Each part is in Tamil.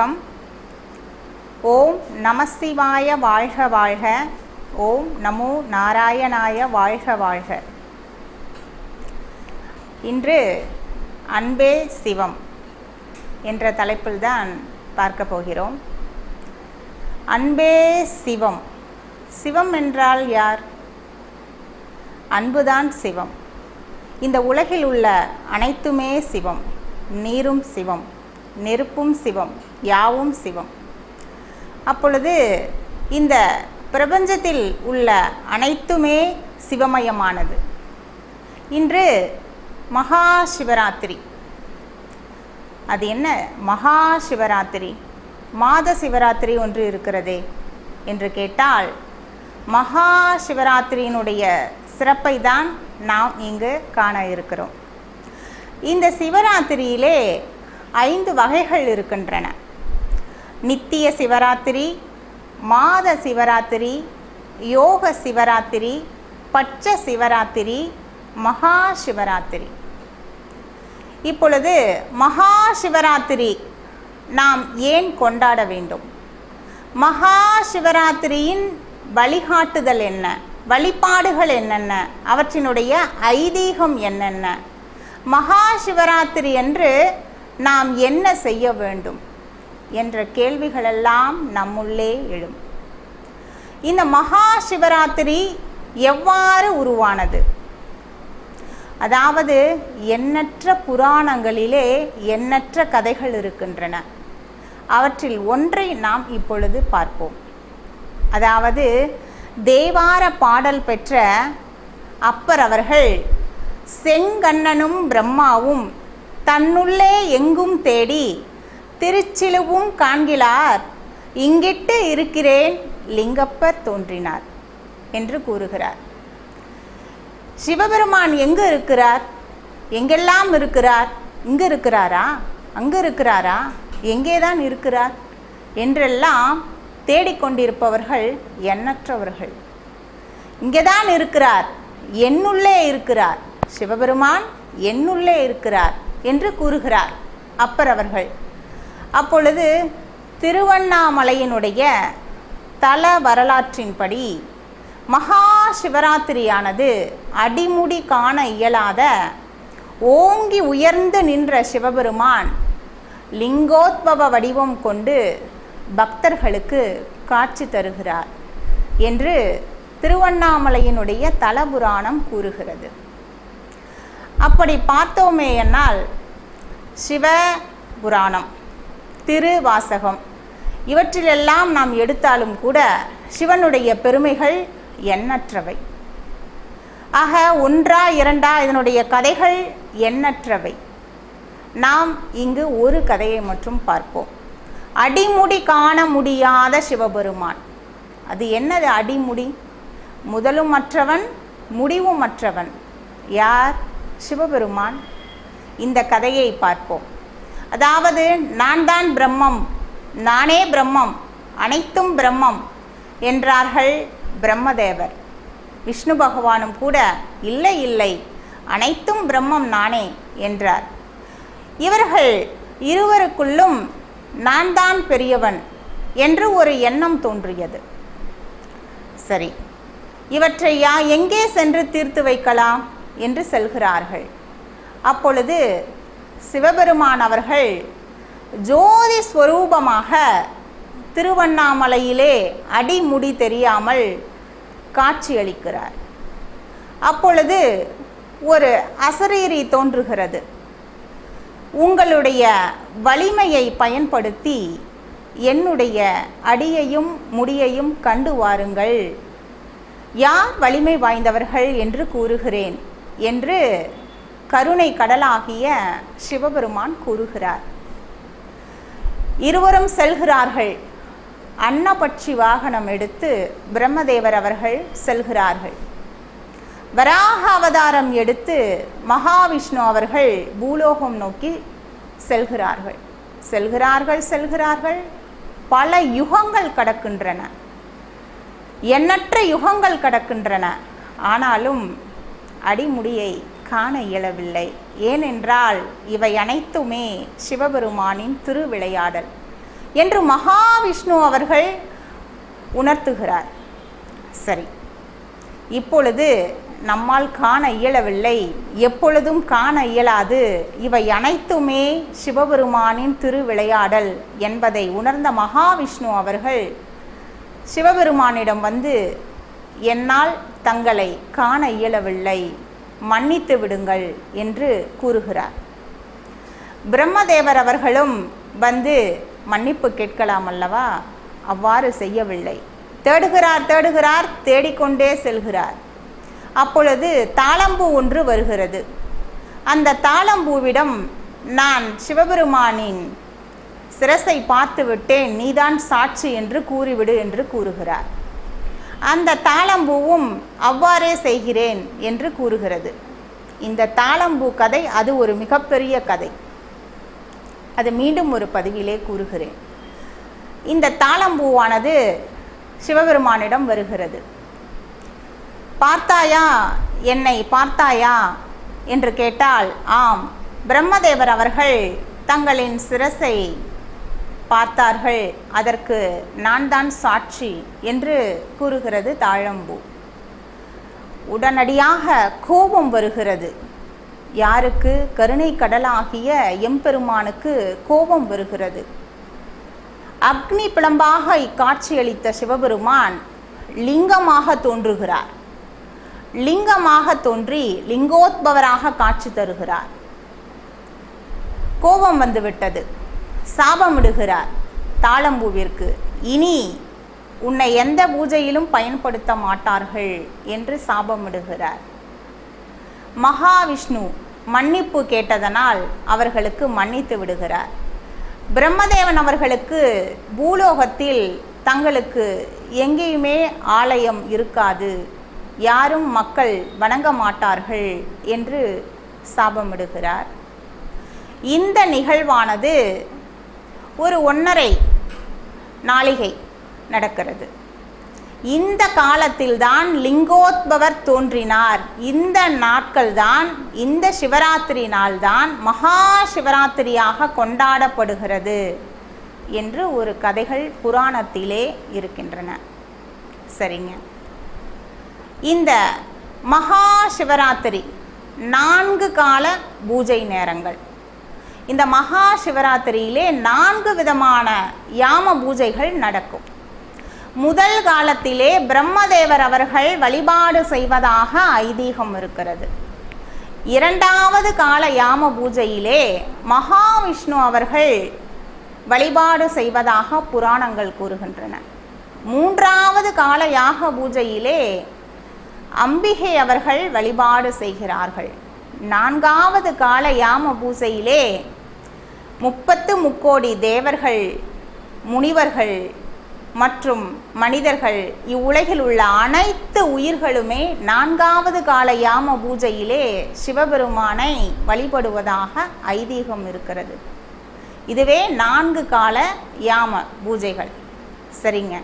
வணக்கம். ஓம் நமசிவாய வாழ்க வாழ்க. ஓம் நமோ நாராயணாய வாழ்க வாழ்க. இன்று அன்பே சிவம் என்ற தலைப்பில்தான் பார்க்க போகிறோம். அன்பே சிவம். சிவம் என்றால் யார்? அன்புதான் சிவம். இந்த உலகில் உள்ள அனைத்துமே சிவம். நீரும் சிவம். நெருப்பும் சிவம். யாவும் சிவம். அப்பொழுது இந்த பிரபஞ்சத்தில் உள்ள அனைத்துமே சிவமயமானது. இன்று மகா சிவராத்திரி. அது என்ன? மகா சிவராத்திரி. மாத சிவராத்திரி ஒன்று இருக்கிறதே என்று கேட்டால் மகா சிவராத்திரியினுடைய சிறப்பை தான் நாம் இங்கு காண இருக்கிறோம். இந்த சிவராத்திரியிலே ஐந்து வகைகள் இருக்கின்றன. நித்திய சிவராத்திரி மாத சிவராத்திரி யோக சிவராத்திரி பட்ச சிவராத்திரி மகா சிவராத்திரி. இப்பொழுது மகா சிவராத்திரி நாம் ஏன் கொண்டாட வேண்டும்? மகா சிவராத்திரியின் வழிகாட்டுதல் என்ன? வழிபாடுகள் என்னென்ன? அவற்றினுடைய ஐதீகம் என்னென்ன? மகா சிவராத்திரி என்று நாம் என்ன செய்ய வேண்டும்? என்ற கேள்விகளெல்லாம் நம்முள்ளே எழும். இந்த மகா சிவராத்திரி எவ்வாறு உருவானது? அதாவது எண்ணற்ற புராணங்களிலே எண்ணற்ற கதைகள் இருக்கின்றன. அவற்றில் ஒன்றை நாம் இப்பொழுது பார்ப்போம். அதாவது தேவார பாடல் பெற்ற அப்பர் அவர்கள் செங்கண்ணனும் பிரம்மாவும் தன்னுள்ளே எங்கும் தேடி திருச்சிலுவும் காண்கிலார் இங்கிட்டு இருக்கிறேன் லிங்கப்பர் தோன்றினார் என்று கூறுகிறார். சிவபெருமான் எங்கு இருக்கிறார்? எங்கெல்லாம் இருக்கிறார்? இங்கு இருக்கிறாரா? அங்கு இருக்கிறாரா? எங்கே தான் இருக்கிறார்? என்றெல்லாம் தேடிக்கொண்டிருப்பவர்கள் எண்ணற்றவர்கள். இங்கேதான் இருக்கிறார். என்னுள்ளே இருக்கிறார். சிவபெருமான் என்னுள்ளே இருக்கிறார் என்று கூறுகிறார். அப்பர் அவர்கள் அப்பொழுது திருவண்ணாமலையினுடைய தல வரலாற்றின்படி மகா சிவராத்திரியானது அடிமுடி காண இயலாத ஓங்கி உயர்ந்து நின்ற சிவபெருமான் லிங்கோத்பவ வடிவம் கொண்டு பக்தர்களுக்கு காட்சி தருகிறார் என்று திருவண்ணாமலையினுடைய தலபுராணம் கூறுகிறது. அப்படி பார்த்தோமேயானால் சிவ புராணம் திருவாசகம். இவற்றிலெல்லாம் நாம் எடுத்தாலும் கூட சிவனுடைய பெருமைகள் எண்ணற்றவை. ஆக ஒன்றா இரண்டா இதனுடைய கதைகள் எண்ணற்றவை. நாம் இங்கு ஒரு கதையை மட்டும் பார்ப்போம். அடிமுடி காண முடியாத சிவபெருமான். அது என்னது அடிமுடி? முதலும் மற்றவன் முடிவும் மற்றவன். யார்? சிவபெருமான். இந்த கதையை பார்ப்போம். அதாவது நான் தான் பிரம்மம் நானே பிரம்மம் அனைத்தும் பிரம்மம் என்றார்கள் பிரம்மதேவர். விஷ்ணு பகவானும் கூட இல்லை இல்லை அனைத்தும் பிரம்மம் நானே என்றார். இவர்கள் இருவருக்குள்ளும் நான் தான் பெரியவன் என்று ஒரு எண்ணம் தோன்றியது. சரி இவற்றை யா எங்கே சென்று தீர்த்து வைக்கலாம் என்று செல்கிறார்கள். அப்பொழுது சிவபெருமான் அவர்கள் ஜோதி ஸ்வரூபமாக திருவண்ணாமலையிலே அடிமுடி தெரியாமல் காட்சியளிக்கிறார். அப்பொழுது ஒரு அசரீரி தோன்றுகிறது. உங்களுடைய வலிமையை பயன்படுத்தி என்னுடைய அடியையும் முடியையும் கண்டு வாருங்கள். யார் வலிமை வாய்ந்தவர்கள் என்று கூறுகிறேன் என்று கருணை கடலாகிய சிவபெருமான் கூறுகிறார். இருவரும் செல்கிறார்கள். அன்னபட்சி வாகனம் எடுத்து பிரம்மதேவர் அவர்கள் செல்கிறார்கள். வராக அவதாரம் எடுத்து மகாவிஷ்ணு அவர்கள் பூலோகம் நோக்கி செல்கிறார்கள். செல்கிறார்கள் செல்கிறார்கள். பல யுகங்கள் கடக்கின்றன. எண்ணற்ற யுகங்கள் கடக்கின்றன. ஆனாலும் அடிமுடியை காண இயலவில்லை. ஏனென்றால் இவை அனைத்துமே சிவபெருமானின் திருவிளையாடல் என்று மகாவிஷ்ணு அவர்கள் உணர்த்துகிறார். சரி இப்பொழுது நம்மால் காண இயலவில்லை. எப்பொழுதும் காண இயலாது. இவை அனைத்துமே சிவபெருமானின் திருவிளையாடல் என்பதை உணர்ந்த மகாவிஷ்ணு அவர்கள் சிவபெருமானிடம் வந்து என்னால் தங்களை காண இயலவில்லை. மன்னித்து விடுங்கள் என்று கூறுகிறார். பிரம்மதேவர் அவர்களும் வந்து மன்னிப்பு கேட்கலாம் அல்லவா? அவ்வாறு செய்யவில்லை. தேடுகிறார் தேடுகிறார் தேடிக்கொண்டே செல்கிறார். அப்பொழுது தாளம்பூ ஒன்று வருகிறது. அந்த தாளம்பூவிடம் நான் சிவபெருமானின் சிரசை பார்த்து விட்டேன் நீதான் சாட்சி என்று கூறிவிடு என்று கூறுகிறார். அந்த தாளம்பூவும் அவ்வாறே செய்கிறேன் என்று கூறுகிறது. இந்த தாளம்பூ கதை அது ஒரு மிகப்பெரிய கதை. அது மீண்டும் ஒரு பதிவிலே கூறுகிறேன். இந்த தாளம்பூவானது சிவபெருமானிடம் வருகிறது. பார்த்தாயா என்னை பார்த்தாயா? என்று கேட்டால் ஆம் பிரம்மதேவர் அவர்கள் தங்களின் சிரசை பார்த்தார்கள். அதற்கு நான் தான் சாட்சி என்று கூறுகிறது தாழம்பூ. உடனடியாக கோபம் வருகிறது. யாருக்கு? கருணை கடலாகிய எம்பெருமானுக்கு கோபம் வருகிறது. அக்னி பிளம்பாக இக்காட்சியளித்த சிவபெருமான் லிங்கமாக தோன்றுகிறார். லிங்கமாக தோன்றி லிங்கோத்பவராக காட்சி தருகிறார். கோபம் வந்துவிட்டது. சாபமிடுகிறார். தாளம்பூவிற்கு இனி உன்னை எந்த பூஜையிலும் பயன்படுத்த மாட்டார்கள் என்று சாபமிடுகிறார். மகாவிஷ்ணு மன்னிப்பு கேட்டதனால் அவர்களுக்கு மன்னித்து விடுகிறார். பிரம்மதேவன் அவர்களுக்கு பூலோகத்தில் தங்களுக்கு எங்கேயுமே ஆலயம் இருக்காது. யாரும் மக்கள் வணங்க மாட்டார்கள் என்று சாபமிடுகிறார். இந்த நிகழ்வானது ஒரு ஒன்றரை நாளிகை நடக்கிறது. இந்த காலத்தில்தான் லிங்கோத்பவர் தோன்றினார். இந்த நாட்கள்தான் இந்த சிவராத்திரி நாள்தான் மகா சிவராத்திரியாக கொண்டாடப்படுகிறது என்று ஒரு கதைகள் புராணத்திலே இருக்கின்றன. சரிங்க. இந்த மகா சிவராத்திரி நான்கு கால பூஜை நேரங்கள். இந்த மகா சிவராத்திரியிலே நான்கு விதமான யாம பூஜைகள் நடக்கும். முதல் காலத்திலே பிரம்மதேவர் அவர்கள் வழிபாடு செய்வதாக ஐதீகம் இருக்கிறது. இரண்டாவது கால யாம பூஜையிலே மகாவிஷ்ணு அவர்கள் வழிபாடு செய்வதாக புராணங்கள் கூறுகின்றன. மூன்றாவது கால யாக பூஜையிலே அம்பிகை அவர்கள் வழிபாடு செய்கிறார்கள். நான்காவது கால யாம பூஜையிலே முப்பத்து முக்கோடி தேவர்கள் முனிவர்கள் மற்றும் மனிதர்கள் இவ்வுலகில் உள்ள அனைத்து உயிர்களுமே நான்காவது கால யாம பூஜையிலே சிவபெருமானை வழிபடுவதாக ஐதீகம் இருக்கிறது. இதுவே நான்கு கால யாம பூஜைகள். சரிங்க.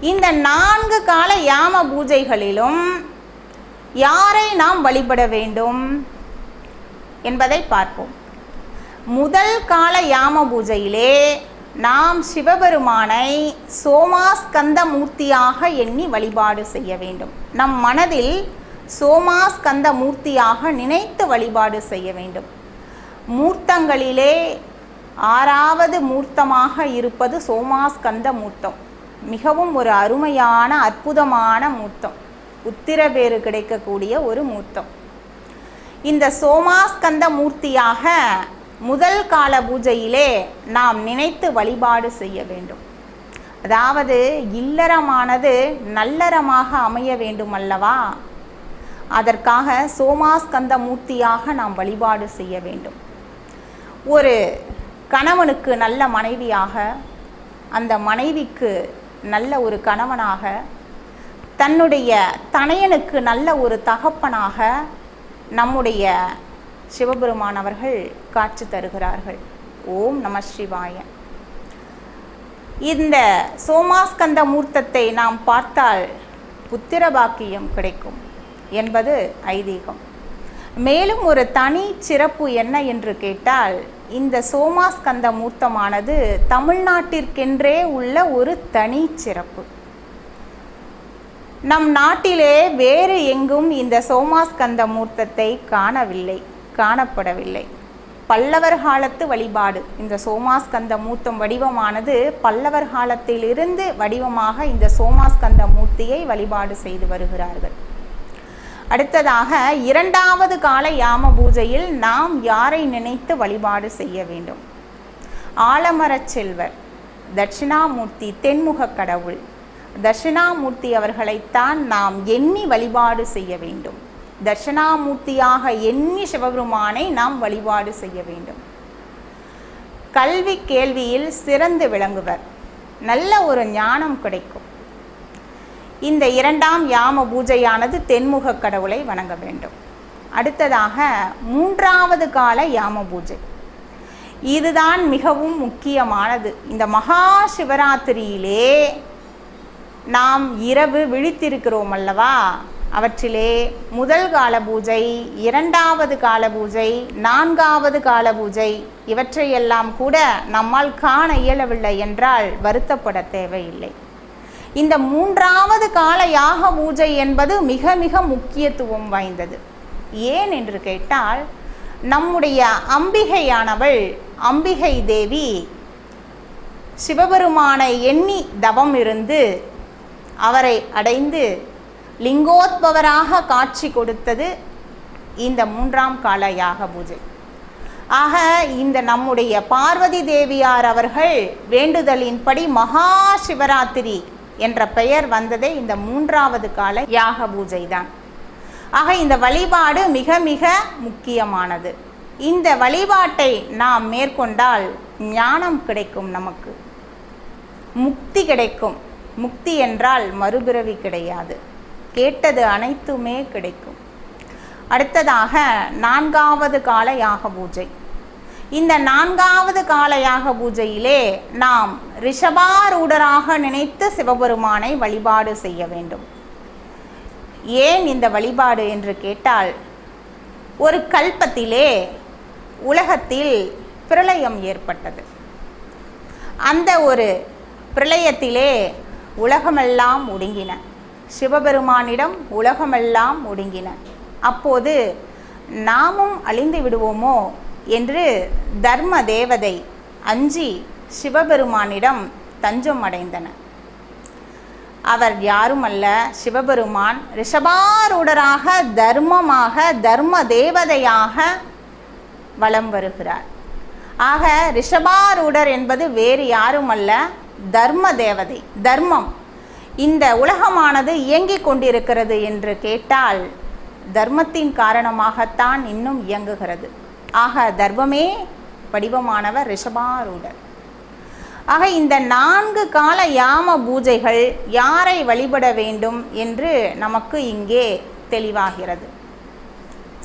இந்த நான்கு கால யாம பூஜைகளிலும் யாரை நாம் வழிபட வேண்டும் என்பதை பார்ப்போம். முதல் கால யாம பூஜையிலே நாம் சிவபெருமானை சோமாஸ்கந்த மூர்த்தியாக எண்ணி வழிபாடு செய்ய வேண்டும். நம் மனதில் சோமாஸ்கந்த மூர்த்தியாக நினைத்து வழிபாடு செய்ய வேண்டும். மூர்த்தங்களிலே ஆறாவது மூர்த்தமாக இருப்பது சோமாஸ்கந்த மூர்த்தம் மிகவும் ஒரு அருமையான அற்புதமான மூர்த்தம். உத்திரபேறு கிடைக்கக்கூடிய ஒரு மூர்த்தம். இந்த சோமாஸ்கந்த மூர்த்தியாக முதல் கால பூஜையிலே நாம் நினைத்து வழிபாடு செய்ய வேண்டும். அதாவது இல்லறமானது நல்லறமாக அமைய வேண்டும் அல்லவா? அதற்காக சோமாஸ்கந்த மூர்த்தியாக நாம் வழிபாடு செய்ய வேண்டும். ஒரு கணவனுக்கு நல்ல மனைவியாக அந்த மனைவிக்கு நல்ல ஒரு கணவனாக தன்னுடைய தனையனுக்கு நல்ல ஒரு தகப்பனாக நம்முடைய சிவபெருமான் அவர்கள் காட்சி தருகிறார்கள். ஓம் நம சிவாய. இந்த சோமாஸ்கந்த மூர்த்தத்தை நாம் பார்த்தால் புத்திர பாக்கியம் கிடைக்கும் என்பது ஐதீகம். மேலும் ஒரு தனி சிறப்பு என்ன என்று கேட்டால் இந்த சோமாஸ்கந்த மூர்த்தமானது தமிழ்நாட்டிற்கென்றே உள்ள ஒரு தனி சிறப்பு. நம் நாட்டிலே வேறு எங்கும் இந்த சோமாஸ்கந்த மூர்த்தத்தை காணவில்லை. காணப்படவில்லை. பல்லவர் காலத்து வழிபாடு. இந்த சோமாஸ்கந்த மூர்த்தம் வடிவமானது பல்லவர் காலத்திலிருந்து வடிவமாக இந்த சோமாஸ்கந்த மூர்த்தியை வழிபாடு செய்து வருகிறார்கள். அடுத்ததாக இரண்டாவது கால யாம பூஜையில் நாம் யாரை நினைத்து வழிபாடு செய்ய வேண்டும்? ஆலமரச் செல்வர் தட்சிணாமூர்த்தி தென்முக கடவுள். தட்சிணாமூர்த்தி அவர்களைத்தான் நாம் எண்ணி வழிபாடு செய்ய வேண்டும். தர்ஷனாமூர்த்தியாக எண்ணி சிவபெருமானை நாம் வழிபாடு செய்ய வேண்டும். கல்வி கேள்வியில் சிறந்து விளங்குவர். நல்ல ஒரு ஞானம் கிடைக்கும். இந்த இரண்டாம் யாம பூஜையானது தென்முக கடவுளை வணங்க வேண்டும். அடுத்ததாக மூன்றாவது கால யாம பூஜை. இதுதான் மிகவும் முக்கியமானது. இந்த மகா சிவராத்திரியிலே நாம் இரவு விழித்திருக்கிறோம் அல்லவா? அவற்றிலே முதல் கால பூஜை இரண்டாவது கால பூஜை நான்காவது கால பூஜை இவற்றையெல்லாம் கூட நம்மால் காண இயலவில்லை என்றால் வருத்தப்பட தேவையில்லை. இந்த மூன்றாவது கால யாக பூஜை என்பது மிக மிக முக்கியத்துவம் வாய்ந்தது. ஏன் என்று கேட்டால் நம்முடைய அம்பிகையானவள் அம்பிகை தேவி சிவபெருமானை எண்ணி தவம் இருந்து அவரை அடைந்து லிங்கோத்பவராக காட்சி கொடுத்தது இந்த மூன்றாம் கால யாக பூஜை. ஆக இந்த நம்முடைய பார்வதி தேவியார் அவர்கள் வேண்டுதலின்படி மகா சிவராத்திரி என்ற பெயர் வந்ததே இந்த மூன்றாவது கால யாக பூஜை தான். ஆக இந்த வழிபாடு மிக மிக முக்கியமானது. இந்த வழிபாட்டை நாம் மேற்கொண்டால் ஞானம் கிடைக்கும் நமக்கு. முக்தி கிடைக்கும். முக்தி என்றால் மறுபிறவி கிடையாது. கேட்டது அனைத்துமே கிடைக்கும். அடுத்ததாக நான்காவது கால யாக பூஜை. இந்த நான்காவது கால யாக பூஜையிலே நாம் ரிஷபாரூடராக நினைத்து சிவபெருமானை வழிபாடு செய்ய வேண்டும். ஏன் இந்த வழிபாடு என்று கேட்டால் ஒரு கல்பத்திலே உலகத்தில் பிரளயம் ஏற்பட்டது. அந்த ஒரு பிரளயத்திலே உலகமெல்லாம் ஒடுங்கின. சிவபெருமானிடம் உலகமெல்லாம் ஒடுங்கின. அப்போது நாமும் அழிந்து விடுவோமோ என்று தர்ம தேவதை அஞ்சி சிவபெருமானிடம் தஞ்சம் அடைந்தன. அவர் யாருமல்ல சிவபெருமான் ரிஷபாரூடராக தர்மமாக தர்ம தேவதையாக வலம் வருகிறார். ஆக ரிஷபாரூடர் என்பது வேறு யாருமல்ல தர்ம தேவதை தர்மம். இந்த உலகமானது இயங்கிக் கொண்டிருக்கிறது என்று கேட்டால் தர்மத்தின் காரணமாகத்தான் இன்னும் இயங்குகிறது. ஆக தர்மமே வடிவமானவர் ரிஷபாரூடர். ஆக இந்த நான்கு கால யாம பூஜைகள் யாரை வழிபட வேண்டும் என்று நமக்கு இங்கே தெளிவாகிறது.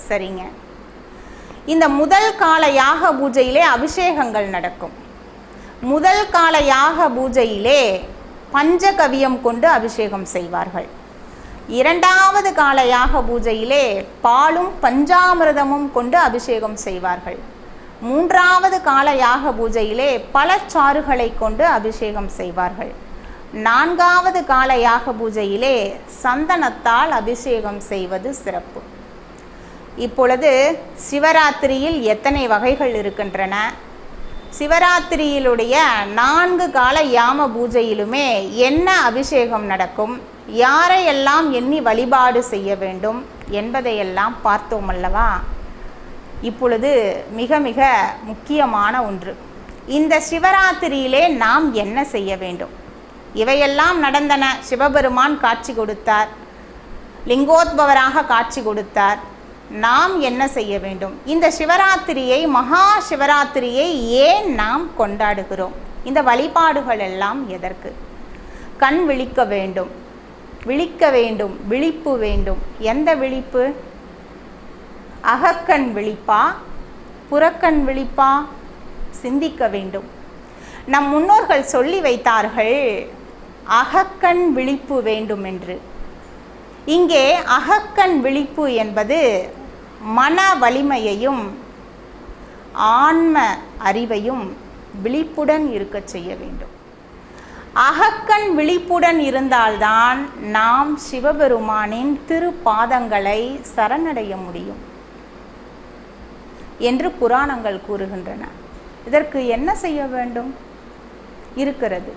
சரிங்க. இந்த முதல் கால யாக பூஜையிலே அபிஷேகங்கள் நடக்கும். முதல் கால யாக பூஜையிலே பஞ்சகவியம் கொண்டு அபிஷேகம் செய்வார்கள். இரண்டாவது கால யாக பூஜையிலே பாலும் பஞ்சாமிரதமும் கொண்டு அபிஷேகம் செய்வார்கள். மூன்றாவது கால யாக பூஜையிலே பழச்சாறுகளை கொண்டு அபிஷேகம் செய்வார்கள். நான்காவது கால யாக பூஜையிலே சந்தனத்தால் அபிஷேகம் செய்வது சிறப்பு. இப்பொழுது சிவராத்திரியில் எத்தனை வகைகள் இருக்கின்றன? சிவராத்திரியிலுடைய நான்கு கால யாம பூஜையிலுமே என்ன அபிஷேகம் நடக்கும்? யாரையெல்லாம் எண்ணி வழிபாடு செய்ய வேண்டும் என்பதையெல்லாம் பார்த்தோம் அல்லவா? இப்பொழுது மிக மிக முக்கியமான ஒன்று. இந்த சிவராத்திரியிலே நாம் என்ன செய்ய வேண்டும்? இவையெல்லாம் நடந்தன. சிவபெருமான் காட்சி கொடுத்தார். லிங்கோத்பவராக காட்சி கொடுத்தார். நாம் என்ன செய்ய வேண்டும்? இந்த சிவராத்திரியை மகா சிவராத்திரியை ஏன் நாம் கொண்டாடுகிறோம்? இந்த வழிபாடுகள் எல்லாம் எதற்கு? கண் விழிக்க வேண்டும். விழிக்க வேண்டும். விழிப்பு வேண்டும். எந்த விழிப்பு? அகக்கண் விழிப்பா? புறக்கண் விழிப்பா? சிந்திக்க வேண்டும். நம் முன்னோர்கள் சொல்லி வைத்தார்கள் அகக்கண் விழிப்பு வேண்டும் என்று இங்கே அகக்கண் விழிப்பு என்பது மன வலிமையையும் ஆன்ம அறிவையும் விழிப்புடன் இருக்கச் செய்ய வேண்டும். அகக்கண் விழிப்புடன் இருந்தால்தான் நாம் சிவபெருமானின் திருப்பாதங்களை சரணடைய முடியும் என்று புராணங்கள் கூறுகின்றன. இதற்கு என்ன செய்ய வேண்டும்? இருக்கிறது.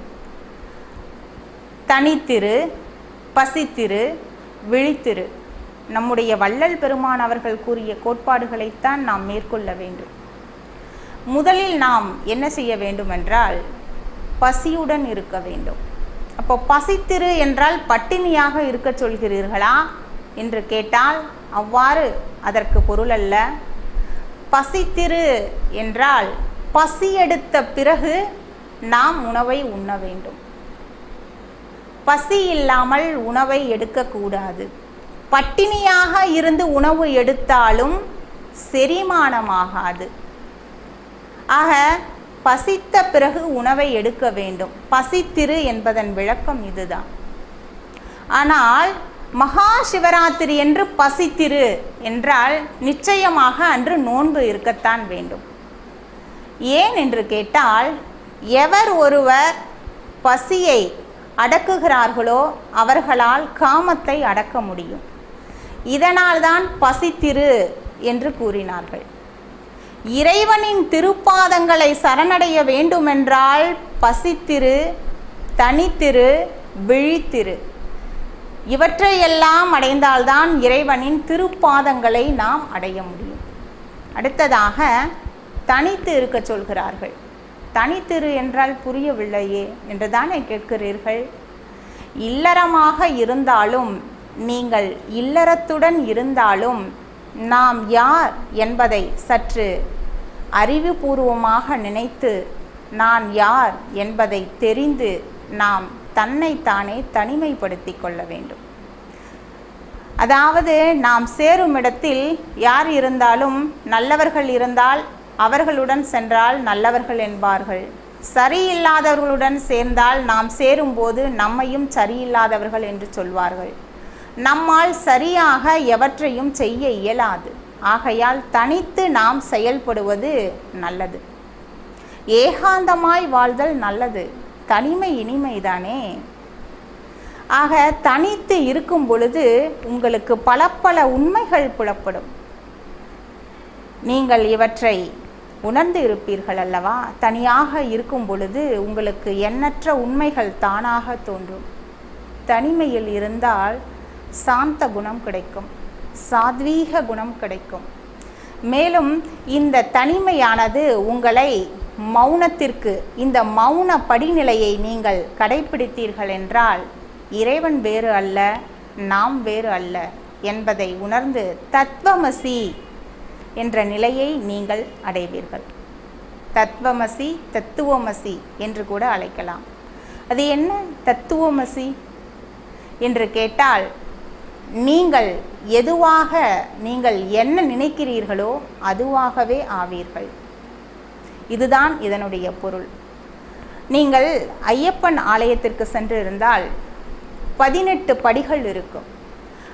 தனித்திரு பசித்திரு விழித்திரு. நம்முடைய வள்ளல் பெருமான் அவர்கள் கூறிய கோட்பாடுகளைத்தான் நாம் மேற்கொள்ள வேண்டும். முதலில் நாம் என்ன செய்ய வேண்டும் என்றால் பசியுடன் இருக்க வேண்டும். அப்போ பசித்திரு என்றால் பட்டினியாக இருக்க சொல்கிறீர்களா என்று கேட்டால் அவ்வாறு அதற்கு பொருள் அல்ல. பசித்திரு என்றால் பசி எடுத்த பிறகு நாம் உணவை உண்ண வேண்டும். பசி இல்லாமல் உணவை எடுக்கக்கூடாது. பட்டினியாக இருந்து உணவு எடுத்தாலும் செரிமானமாகாது. ஆக பசித்த பிறகு உணவை எடுக்க வேண்டும். பசித்திரு என்பதன் விளக்கம் இதுதான். ஆனால் மகா சிவராத்திரி என்று பசித்திரு என்றால் நிச்சயமாக அன்று நோன்பு இருக்கத்தான் வேண்டும். ஏன் என்று கேட்டால் எவர் ஒருவர் பசியை அடக்குகிறார்களோ அவர்களால் காமத்தை அடக்க முடியும். இதனால்தான் பசித்திரு என்று கூறினார்கள். இறைவனின் திருப்பாதங்களை சரணடைய வேண்டுமென்றால் பசித்திரு தனித்திரு விழித்திரு. இவற்றையெல்லாம் அடைந்தால்தான் இறைவனின் திருப்பாதங்களை நாம் அடைய முடியும். அடுத்ததாக தனித்து இருக்க சொல்கிறார்கள். தனித்திரு என்றால் புரியவில்லையே என்றுதானே கேட்கிறீர்கள்? இல்லறமாக இருந்தாலும் நீங்கள் இல்லறத்துடன் இருந்தாலும் நாம் யார் என்பதை சற்று அறிவுபூர்வமாக நினைத்து நான் யார் என்பதை தெரிந்து நாம் தன்னைத்தானே தனிமைப்படுத்தி கொள்ள வேண்டும். அதாவது நாம் சேரும் இடத்தில் யார் இருந்தாலும் நல்லவர்கள் இருந்தால் அவர்களுடன் சென்றால் நல்லவர்கள் என்பார்கள். சரியில்லாதவர்களுடன் சேர்ந்தால் நாம் சேரும்போது நம்மையும் சரியில்லாதவர்கள் என்று சொல்வார்கள். நம்மால் சரியாக எவற்றையும் செய்ய இயலாது. ஆகையால் தனித்து நாம் செயல்படுவது நல்லது. ஏகாந்தமாய் வாழ்தல் நல்லது. தனிமை இனிமைதானே. ஆக தனித்து இருக்கும் பொழுது உங்களுக்கு பல பல உண்மைகள் புலப்படும். நீங்கள் இவற்றை உணர்ந்து இருப்பீர்கள் அல்லவா? தனியாக இருக்கும் பொழுது உங்களுக்கு எண்ணற்ற உண்மைகள் தானாக தோன்றும். தனிமையில் இருந்தால் சாந்த குணம் கிடைக்கும். சாத்வீக குணம் கிடைக்கும். மேலும் இந்த தனிமையானது உங்களை மௌனத்திற்கு இந்த மௌன படிநிலையை நீங்கள் கடைபிடித்தீர்கள் என்றால் இறைவன் வேறு அல்ல நாம் வேறு அல்ல என்பதை உணர்ந்து தத்வமசி என்ற நிலையை நீங்கள் அடைவீர்கள். தத்வமசி தத்துவமசி என்று கூட அழைக்கலாம். அது என்ன தத்துவமசி? என்று கேட்டால் நீங்கள் எதுவாக நீங்கள் என்ன நினைக்கிறீர்களோ அதுவாகவே ஆவீர்கள். இதுதான் இதனுடைய பொருள். நீங்கள் ஐயப்பன் ஆலயத்திற்கு சென்று இருந்தால் பதினெட்டு படிகள் இருக்கும்.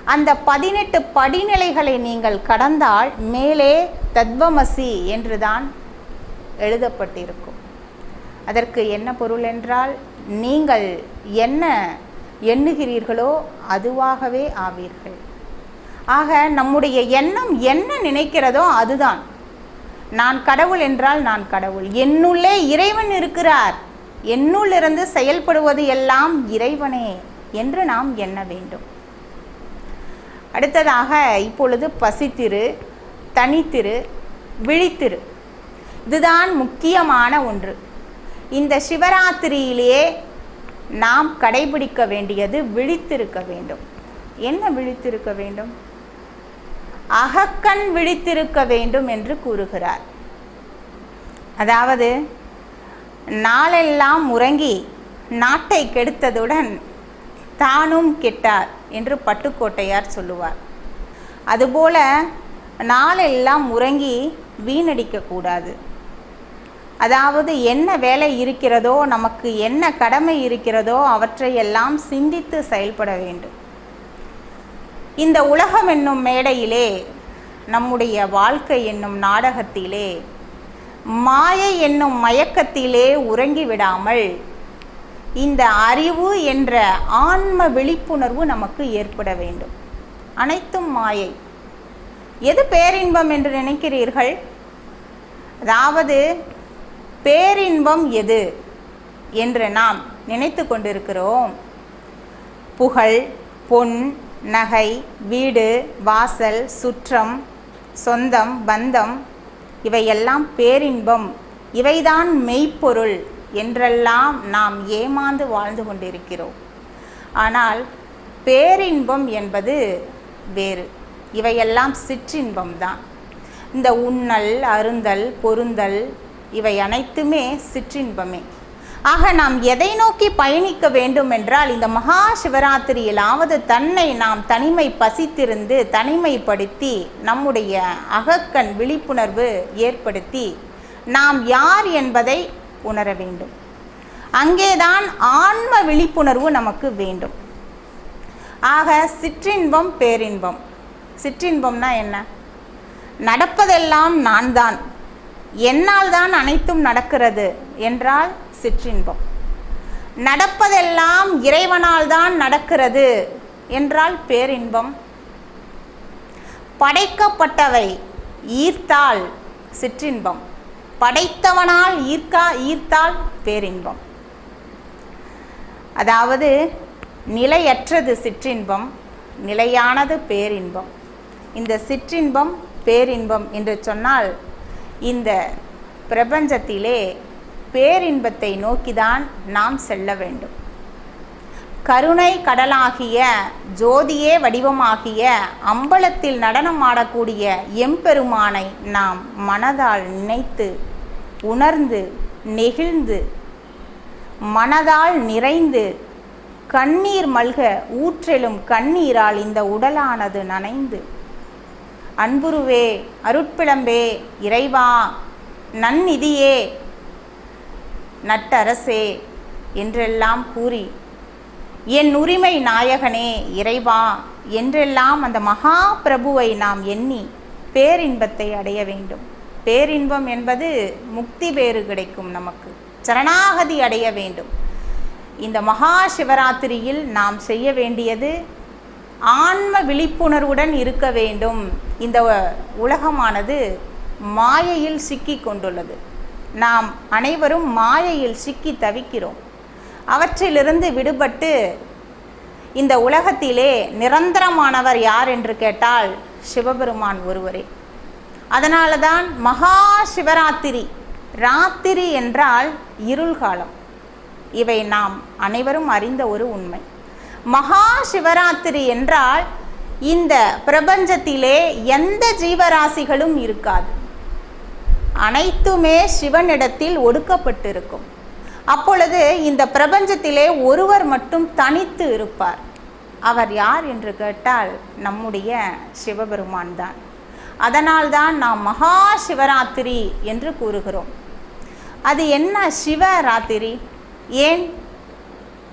அந்த பதினெட்டு படிநிலைகளை நீங்கள் கடந்தால் மேலே தத்வமசி என்றுதான் எழுதப்பட்டிருக்கும். அதற்கு என்ன பொருள் என்றால் நீங்கள் என்ன எண்ணுகிறீர்களோ அதுவாகவே ஆவீர்கள். ஆக நம்முடைய எண்ணம் என்ன நினைக்கிறதோ அதுதான். நான் கடவுள் என்றால் நான் கடவுள். என்னுள்ளே இறைவன் இருக்கிறார். என்னுள்ளிருந்து செயல்படுவது எல்லாம் இறைவனே என்று நாம் எண்ண வேண்டும். அடுத்ததாக இப்பொழுது பசித்திரு தனித்திரு விழித்திரு. இதுதான் முக்கியமான ஒன்று. இந்த சிவராத்திரியிலேயே நாம் கடைபிடிக்க வேண்டியது விழித்திருக்க வேண்டும். என்ன விழித்திருக்க வேண்டும்? அகக்கண் விழித்திருக்க வேண்டும் என்று கூறுகிறார். அதாவது நாளெல்லாம் உறங்கி நாட்டை கெடுத்ததுடன் தானும் கெட்டார் என்று பட்டுக்கோட்டையார் சொல்லுவார். அதுபோல நாளெல்லாம் உறங்கி வீணடிக்கக்கூடாது. அதாவது என்ன வேலை இருக்கிறதோ நமக்கு என்ன கடமை இருக்கிறதோ அவற்றையெல்லாம் சிந்தித்து செயல்பட வேண்டும். இந்த உலகம் என்னும் மேடையிலே நம்முடைய வாழ்க்கை என்னும் நாடகத்திலே மாயை என்னும் மயக்கத்திலே உறங்கி விடாமல் இந்த அறிவு என்ற ஆன்ம விழிப்புணர்வு நமக்கு ஏற்பட வேண்டும். அனைத்தும் மாயை. எது பேரின்பம் என்று நினைக்கிறீர்கள்? அதாவது பேரின்பம் எது என்று நாம் நினைத்து கொண்டிருக்கிறோம். புகழ் பொன் நகை வீடு வாசல் சுற்றம் சொந்தம் பந்தம் இவையெல்லாம் பேரின்பம். இவைதான் மெய்ப்பொருள் என்றெல்லாம் நாம் ஏமாந்து வாழ்ந்து கொண்டிருக்கிறோம். ஆனால் பேரின்பம் என்பது வேறு. இவையெல்லாம் சிற்றின்பம்தான். இந்த உண்ணல் அருந்தல் பொருந்தல் இவை அனைத்துமே சிற்றின்பமே. ஆக நாம் எதை நோக்கி பயணிக்க வேண்டும் என்றால் இந்த மகா சிவராத்திரியிலாவது தன்னை நாம் தனிமை பசித்திருந்து தனிமைப்படுத்தி நம்முடைய அகக்கண் விழிப்புணர்வு ஏற்படுத்தி நாம் யார் என்பதை உணர வேண்டும். அங்கேதான் ஆன்ம விழிப்புணர்வு நமக்கு வேண்டும். ஆக சிற்றின்பம் பேரின்பம். சிற்றின்பம்னா என்ன? நடப்பதெல்லாம் நான் தான் என்னால் தான் அனைத்தும் நடக்கிறது என்றால் சிற்றின்பம். நடப்பதெல்லாம் இறைவனால் தான் நடக்கிறது என்றால் பேரின்பம். படைக்கப்பட்டவை ஈர்த்தால் சிற்றின்பம். படைத்தவனால் ஈர்க்கா ஈர்த்தால் பேரின்பம். அதாவது நிலையற்றது சிற்றின்பம் நிலையானது பேரின்பம். இந்த சிற்றின்பம் பேரின்பம் என்று சொன்னால் இந்த பிரபஞ்சத்திலே பேரின்பத்தை நோக்கிதான் நாம் செல்ல வேண்டும். கருணை கடலாகிய ஜோதியே வடிவமாகிய அம்பலத்தில் நடனமாடக்கூடிய எம்பெருமானை நாம் மனதால் நினைத்து உணர்ந்து நெகிழ்ந்து மனதால் நிறைந்து கண்ணீர் மல்க ஊற்றெழும் கண்ணீரால் இந்த உடலானது நனைந்து அன்புருவே அருட்பிளம்பே இறைவா நன்னிதியே நட்டரசே என்றெல்லாம் கூறி என் உரிமை நாயகனே இறைவா என்றெல்லாம் அந்த மகா பிரபுவை நாம் எண்ணி பேரின்பத்தை அடைய வேண்டும். பேரின்பம் என்பது முக்தி பேறு கிடைக்கும் நமக்கு. சரணாகதி அடைய வேண்டும். இந்த மகா சிவராத்திரியில் நாம் செய்ய வேண்டியது ஆன்ம விழிப்புணர்வுடன் இருக்க வேண்டும். இந்த உலகமானது மாயையில் சிக்கி கொண்டுள்ளது. நாம் அனைவரும் மாயையில் சிக்கி தவிக்கிறோம். அவற்றிலிருந்து விடுபட்டு இந்த உலகத்திலே நிரந்தரமானவர் யார் என்று கேட்டால் சிவபெருமான் ஒருவரே. அதனால தான் மகா சிவராத்திரி ராத்திரி என்றால் இருள் காலம். இவை நாம் அனைவரும் அறிந்த ஒரு உண்மை. மகா சிவராத்திரி என்றால் இந்த பிரபஞ்சத்திலே எந்த ஜீவராசிகளும் இருக்காது. அனைத்துமே சிவனிடத்தில் ஒடுக்கப்பட்டிருக்கும். அப்பொழுது இந்த பிரபஞ்சத்திலே ஒருவர் மட்டும் தனித்து இருப்பார். அவர் யார் என்று கேட்டால் நம்முடைய சிவபெருமான் தான். அதனால்தான் நாம் மகா சிவராத்திரி என்று கூறுகிறோம். அது என்ன சிவராத்திரி? ஏன்?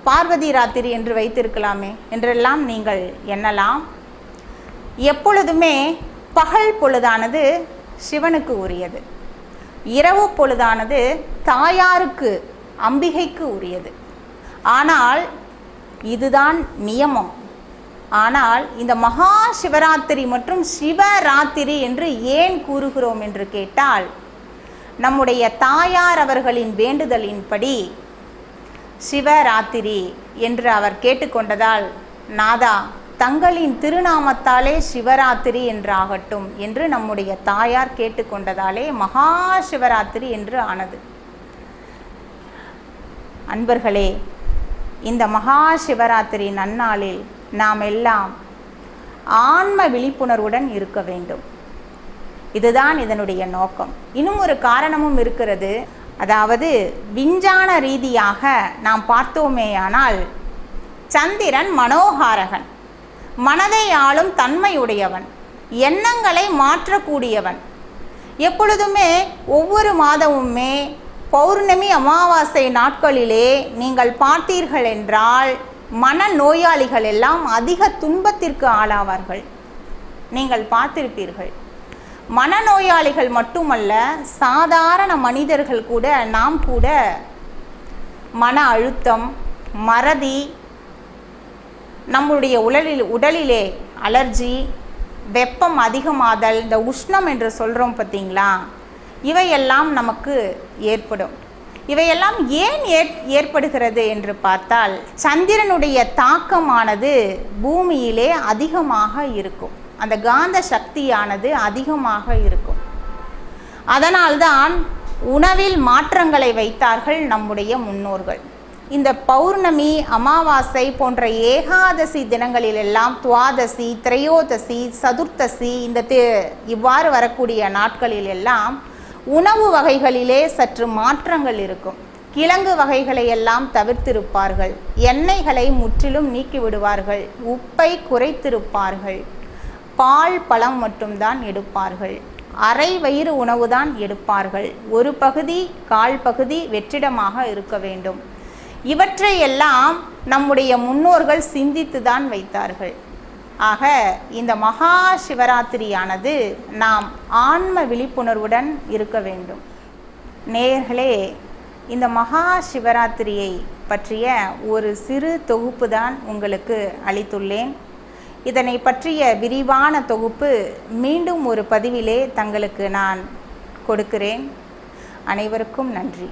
பார்வதி ராத்திரி என்று வைத்திருக்கலாமே. என்றெல்லாம் நீங்கள் எண்ணலாம். எப்பொழுதுமே பகல் பொழுதானது சிவனுக்கு உரியது. இரவு பொழுதானது தாயாருக்கு அம்பிகைக்கு உரியது. ஆனால் இதுதான் நியமம். ஆனால் இந்த மகா சிவராத்திரி மற்றும் சிவராத்திரி என்று ஏன் கூறுகிறோம் என்று கேட்டால் நம்முடைய தாயார் அவர்களின் வேண்டுதலின்படி சிவராத்திரி என்று அவர் கேட்டுக்கொண்டதால் நாதா தங்களின் திருநாமத்தாலே சிவராத்திரி என்றாகட்டும் என்று நம்முடைய தாயார் கேட்டுக்கொண்டதாலே மகா சிவராத்திரி என்று ஆனது. அன்பர்களே இந்த மகா சிவராத்திரி நன்னாளில் நாம் எல்லாம் ஆன்ம விழிப்புணர்வுடன் இருக்க வேண்டும். இதுதான் இதனுடைய நோக்கம். இன்னும் ஒரு காரணமும் இருக்கிறது. அதாவது விஞ்ஞான ரீதியாக நாம் பார்த்தோமேயானால் சந்திரன் மனோகாரகன். மனதை ஆளும் தன்மையுடையவன். எண்ணங்களை மாற்றக்கூடியவன். எப்பொழுதுமே ஒவ்வொரு மாதமுமே பௌர்ணமி அமாவாசை நாட்களிலே நீங்கள் பார்த்தீர்கள் என்றால் மன நோயாளிகள் எல்லாம் அதிக துன்பத்திற்கு ஆளாவார்கள். நீங்கள் பார்த்திருப்பீர்கள். மனநோயாளிகள் மட்டுமல்ல சாதாரண மனிதர்கள் கூட நாம் கூட மன அழுத்தம் மறதி நம்முடைய உடலில் உடலிலே அலர்ஜி வெப்பம் அதிகமாதல் இந்த உஷ்ணம் என்று சொல்கிறோம் பார்த்தீங்களா? இவையெல்லாம் நமக்கு ஏற்படும். இவையெல்லாம் ஏன் ஏற் ஏற்படுகிறது என்று பார்த்தால் சந்திரனுடைய தாக்கமானது பூமியிலே அதிகமாக இருக்கும். அந்த காந்த சக்தியானது அதிகமாக இருக்கும். அதனால்தான் உணவில் மாற்றங்களை வைத்தார்கள் நம்முடைய முன்னோர்கள். இந்த பௌர்ணமி அமாவாசை போன்ற ஏகாதசி தினங்களிலெல்லாம் துவாதசி திரையோதசி சதுர்த்தசி இந்த தி இவ்வாறு வரக்கூடிய நாட்களில் எல்லாம் உணவு வகைகளிலே சற்று மாற்றங்கள் இருக்கும். கிழங்கு வகைகளை எல்லாம் தவிர்த்திருப்பார்கள். எண்ணெய்களை முற்றிலும் நீக்கிவிடுவார்கள். உப்பை குறைத்திருப்பார்கள். பால் பழம் மட்டும்தான் எடுப்பார்கள். அரை வயிறு உணவுதான் எடுப்பார்கள். ஒரு பகுதி கால் பகுதி வெற்றிடமாக இருக்க வேண்டும். இவற்றையெல்லாம் நம்முடைய முன்னோர்கள் சிந்தித்து தான் வைத்தார்கள். ஆக இந்த மகா சிவராத்திரியானது நாம் ஆன்ம விழிப்புணர்வுடன் இருக்க வேண்டும். நேயர்களே இந்த மகா சிவராத்திரியை பற்றிய ஒரு சிறு தொகுப்பு தான் உங்களுக்கு அளித்துள்ளேன். இதனை பற்றிய விரிவான தொகுப்பு மீண்டும் ஒரு பதிவிலே தங்களுக்கு நான் கொடுக்கிறேன். அனைவருக்கும் நன்றி.